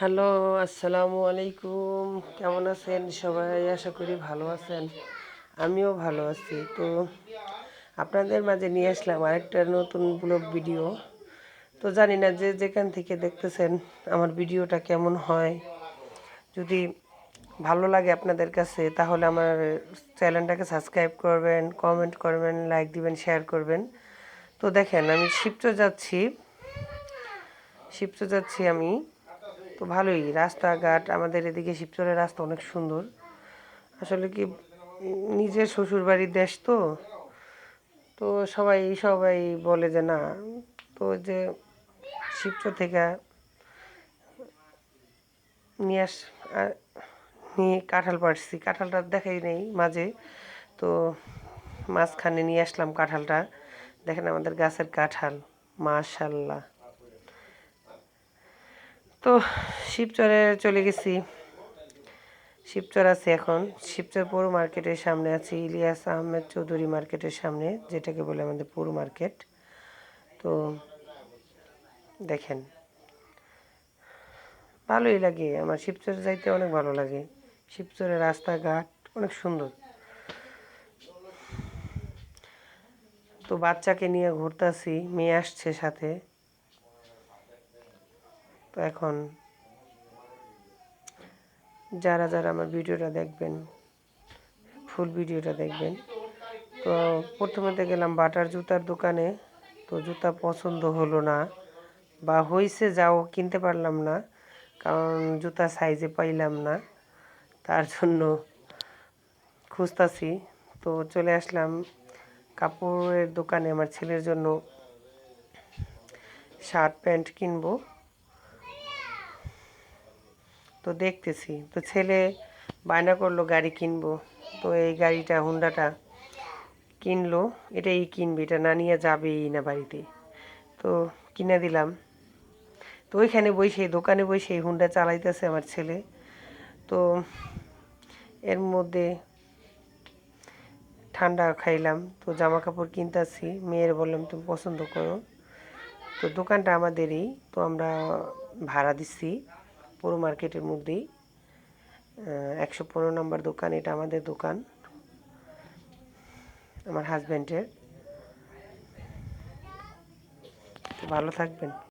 Hello, আসসালামু আলাইকুম। কেমন আছেন সবাই? আশা করি ভালো আছেন। আমিও ভালো আছি। তো আপনাদের মাঝে নিয়ে আসলাম আরেকটা নতুন ব্লগ ভিডিও। তো জানি না যে যেখান থেকে দেখতেছেন আমার ভিডিওটা কেমন হয়। যদি ভালো লাগে আপনাদের কাছে, তাহলে আমার চ্যানেলটাকে সাবস্ক্রাইব করবেন, কমেন্ট করবেন, লাইক দিবেন, শেয়ার করবেন। তো দেখেন, আমি শিবচর যাচ্ছি। শিবচর যাচ্ছি আমি। তো ভালোই, রাস্তাঘাট, আমাদের এদিকে শিবচরের রাস্তা অনেক সুন্দর। আসলে কি, নিজের শ্বশুর বাড়ির দেশ তো তো সবাই সবাই বলে যে না, তো যে শিবচর থেকে নিয়ে আস নিয়ে কাঁঠাল পাড়ছি। কাঁঠালটা দেখাই নেই মাঝে, তো মাঝখানে নিয়ে আসলাম কাঁঠালটা। দেখেন আমাদের গাছের কাঁঠাল, মাশাল্লাহ। তো শিবচরে চলে গেছি। শিবচর আছি এখন। শিবচর পৌর মার্কেটের সামনে আছি, ইলিয়াস আহমেদ চৌধুরী মার্কেটের সামনে, যেটাকে বলে আমাদের পৌর মার্কেট। তো দেখেন, ভালোই লাগে। আমার শিবচর যাইতে অনেক ভালো লাগে। শিবচরের রাস্তাঘাট অনেক সুন্দর। তো বাচ্চাকে নিয়ে ঘুরতেছি, মেয়ে আসছে সাথে। তো এখন যারা যারা আমার ভিডিওটা দেখবেন, ফুল ভিডিওটা দেখবেন, তো প্রথমেতে গেলাম বাটার জুতার দোকানে, তো জুতা পছন্দ হলো না বা হয়েছে যাও কিনতে পারলাম না, কারণ জুতা সাইজে পাইলাম না, তার জন্য খুঁজতাছি। তো চলে আসলাম কাপড়ের দোকানে, আমার ছেলের জন্য শার্ট প্যান্ট কিনবো। তো দেখতেছি। তো ছেলে বায়না করল, গাড়ি কিনবো। তো এই গাড়িটা হুন্ডাটা কিনলো। এটাই কিনবে, এটা না নিয়ে যাবেই না বাড়িতে। তো কিনে দিলাম। তো ওইখানে বসে, দোকানে বসে এই হুন্ডা চালাইতেছে আমার ছেলে। তো এর মধ্যে ঠান্ডা খাইলাম। তো জামা কাপড় কিনতেছি। মেয়ের বললাম, তুমি পছন্দ করো। তো দোকানটা আমাদেরই। তো আমরা ভাড়া দিচ্ছি পুরো মার্কেটের মধ্যেই একশো পনেরো নম্বর দোকান এটা আমাদের দোকান আমার হাজব্যান্ডের ভালো থাকবেন।